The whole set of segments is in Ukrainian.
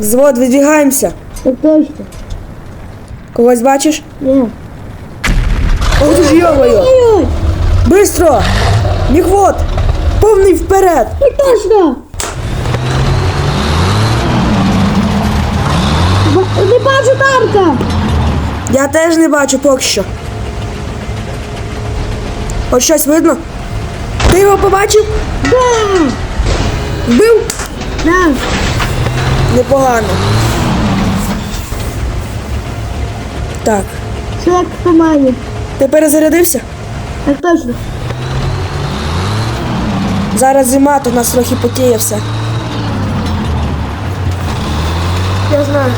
Звод, видвигаємося. Так точно. Когось бачиш? Ні. Ох ти ж йомою! Ой, Бистро! Міхвод! Повний вперед! так точно. Не бачу танка. Я теж не бачу поки що. От щось видно? Ти його побачив? Да. Вбив? Да. Непогано. Так. Як в команді. Ти перезарядився? Так точно. Зараз зима, то в нас трохи потіє все. Я знаю.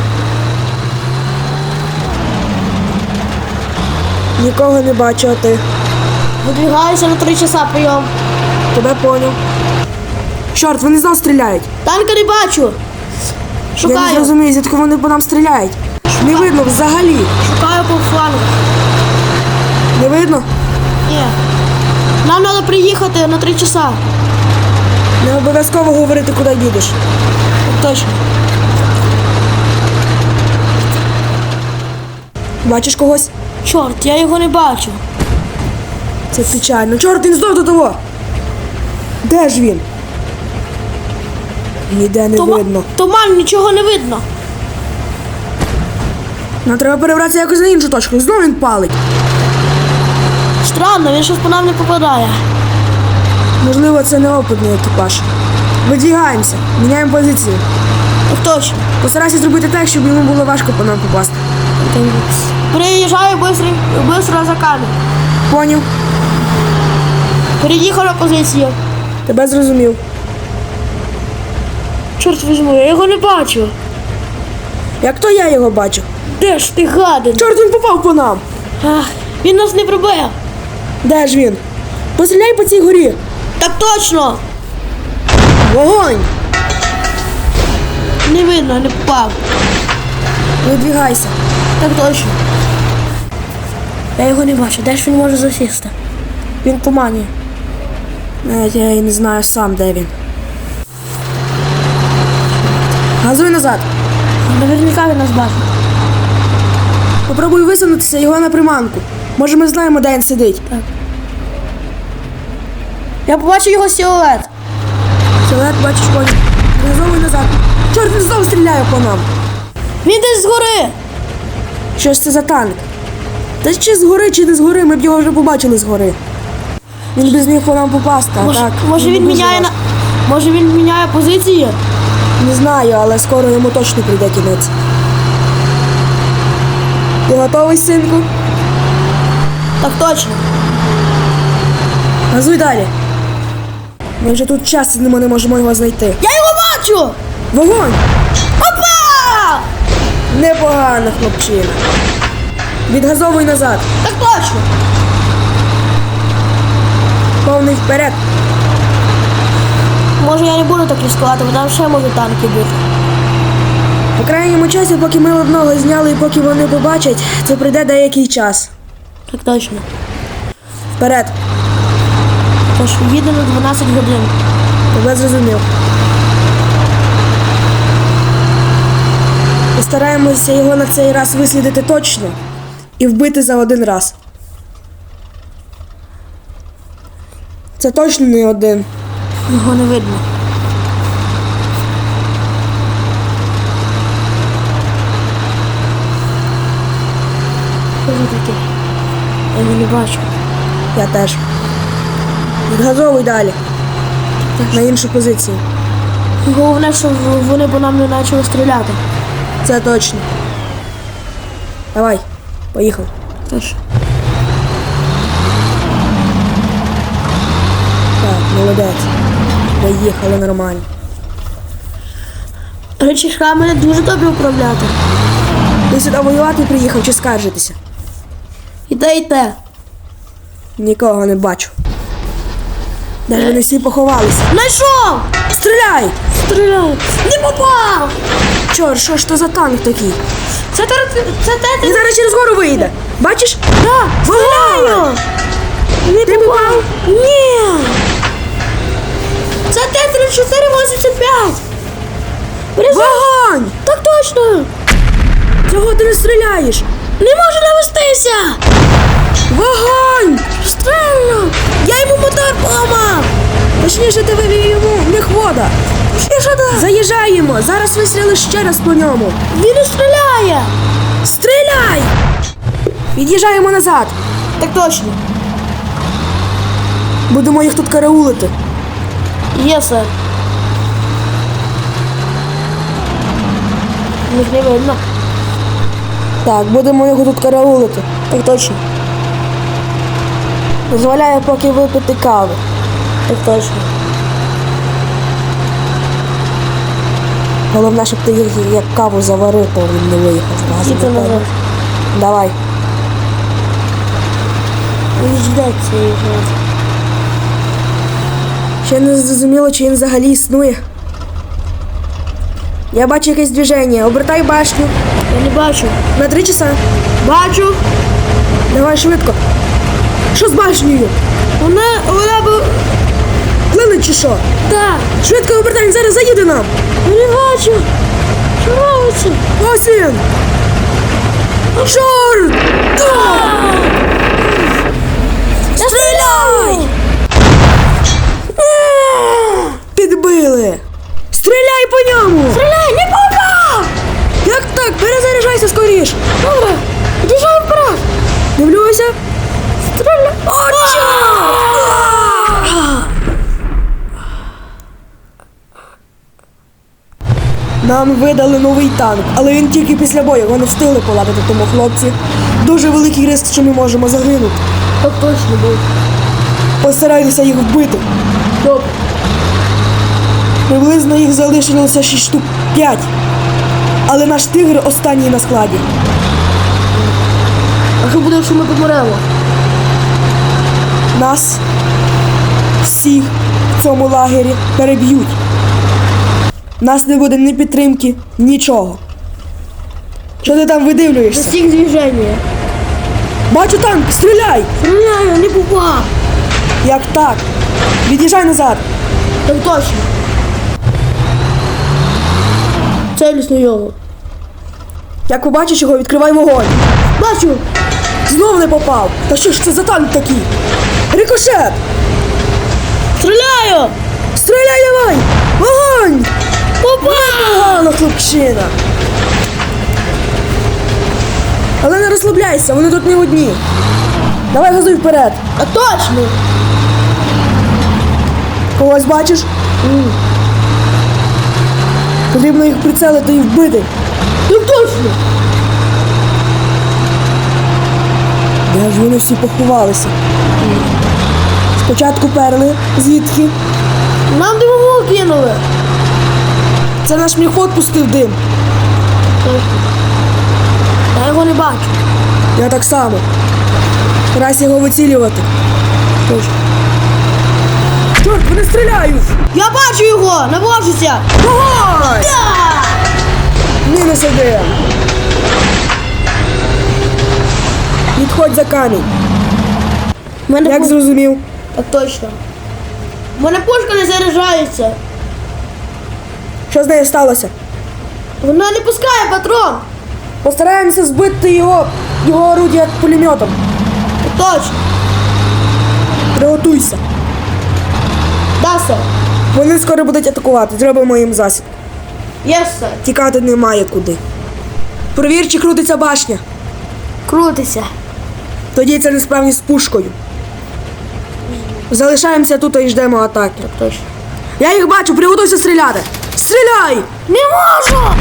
Нікого не бачу, а ти. Видвигаюся на три часа прийом. Тебе поняв. Чорт, вони знов стріляють. Танка не бачу. Я не Шукаю. зрозумію, звідки вони по нам стріляють. Не видно взагалі. Шукаю по флангу. Не видно? Ні. Нам треба приїхати на три часа. Не обов'язково говорити, куди їдеш. Точно. Бачиш когось? Чорт, я його не бачу. Це печально. Чорт, він знов до того. Де ж він? Ніде не Тома- видно. Туман, нічого не видно. Нам треба перебратися якось на іншу точку. Знов він палить. Странно, він щось по нам не попадає. Можливо, це неопитний екіпаж. Видвігаємося, міняємо позицію. Так точно. Постарайся зробити так, щоб йому було важко по нам попасти. Приїжджаю быстро за камінь. Поняв? Переїхав на позицію. Тебе зрозумів. Чорт візьму, я його не бачу. Як то я його бачу? Де ж ти гадин? Чорт, він попав по нам! Ах, він нас не прибив. Де ж він? Постріляй по цій горі! Так точно. Вогонь! Не видно, не попав. Видвігайся. Так точно. Я його не бачу. Де ж він може засісти? Він в тумані. Навіть я і не знаю сам, де він. Газуй назад. Наверняка він нас бачить. Попробуй висунутися його на приманку. Може, ми знаємо, де він сидить. Я побачив його силует. Силует бачиш коні. Газовуй назад. Чорт, він знову стріляє по нам. Він десь згори. Що ж це за танк? Та чи згори, чи не згори, ми б його вже побачили згори. Він без них по нам попасти, а Може, так. може він міняє на. Може він міняє позиції? Не знаю, але скоро йому точно прийде кінець. Ти готовий, синку? Так точно. Газуй далі. Ми вже тут час сидимо, не можемо його знайти. Я його бачу! Вогонь! Опа! Непогано, хлопчина. Відгазовуй назад. Так точно. Повний вперед. Може я не буду так ризикувати, бо там ще можуть танки бути. По крайньому часі, поки ми одного зняли і поки вони побачать, це прийде деякий час. Так точно. Вперед. Тож їде на 12 годин. Тебе зрозумів. Постараємося його на цей раз вислідити точно і вбити за один раз. Це точно не один. Його не видно. Що це таке? Я його не бачу. Я теж. Відгазовуй далі. На іншу позицію. Головне, що вони по нам не почали стріляти. Це точно. Давай, поїхав. Тож. Так, молодець. Поїхали нормально. Речішка мене дуже добре управляти. Ти сюди воювати приїхав чи скаржитися? Іде і те. Нікого не бачу. Де вони всі поховалися? Знайшов! Стріляй! Стріляю! Не попав! Чор, що ж то за танк такий? Це тер... це те... Він зараз через гору вийде. Бачиш? Да, Вогонь! Не попав? Ні! Це Т-3485! Вогонь! Так точно! Чого ти не стріляєш? Не можу навестися! Вогонь! Стрельно! Я йому мотор поламав! Точніше, ти вивів йому в них вода. Заїжджаємо! Зараз вистріли ще раз по ньому. Він не стріляє! Стріляй! Від'їжджаємо назад. Так точно! Будемо їх тут караулити. Є, сер. Не видно. Так, будемо його тут караулити. Так точно. Дозволяю поки випити кави. Так точно. Головне, щоб ти їх як каву заварив, то він не виїхав зразу. Назад. Давай. Він жде цієї гри. Ще не зрозуміло, чи він взагалі існує. Я бачу якесь движення. Обертай башню. Я не бачу. На три часа. Бачу! Давай швидко. Що з башнею? Вона, вона б... Плине чи що? Так! Швидко обертай, він зараз заїде нам. Я не бачу! Що робиться? Ось він! Чорт! Стріляй! Нам видали новий танк, але він тільки після бою. Його не встигли поладити тому хлопці. Дуже великий риск, що ми можемо загинути. Так точно був. Постарайтеся їх вбити. Добре. Приблизно їх залишилося 6 штук 5. Але наш тигр останній на складі. А що буде, якщо ми помремо? Нас всіх в цьому лагері переб'ють. Нас не буде ні підтримки, нічого. Що ти там видивлюєшся? всіх движення. Бачу танк, стріляй! Стріляю, не попав! Як так? Від'їжджай назад. Так точно. Целюсь на його. Як побачиш його, відкривай вогонь. Бачу! Знов не попав. Та що ж це за танк такий? Рикошет! Стріляю! Стріляй давай! Вогонь! Попав! Погано, хлопчина. Але не розслабляйся, вони тут не одні. Давай газуй вперед. А точно! Когось бачиш? Потрібно їх прицелити і вбити. Так точно! Де ж вони всі поховалися? Спочатку перли, звідки? Нам димову кинули! Це наш міхот пустив дим. Я його не бачу. Я так само. Старайся його вицілювати. Чорт, вони стріляють! Я бачу його! Навожуся! Вогонь! Так! Мінус один. Відходь за камінь. Мене Як пу- зрозумів? Так точно. У мене пушка не заряджається. Що з нею сталося? Вона не пускає патрон. Постараємося збити його, його орудія пулеметом. Точно. Приготуйся. Да, сер. Вони скоро будуть атакувати. Зробимо їм засіб. Єс, сер. Тікати немає куди. Провір, чи крутиться башня. Крутися. Тоді це несправність з пушкою. Залишаємося тут і ждемо атаки. Так точно. Я їх бачу, приготуйся стріляти. Стріляй! Не можу!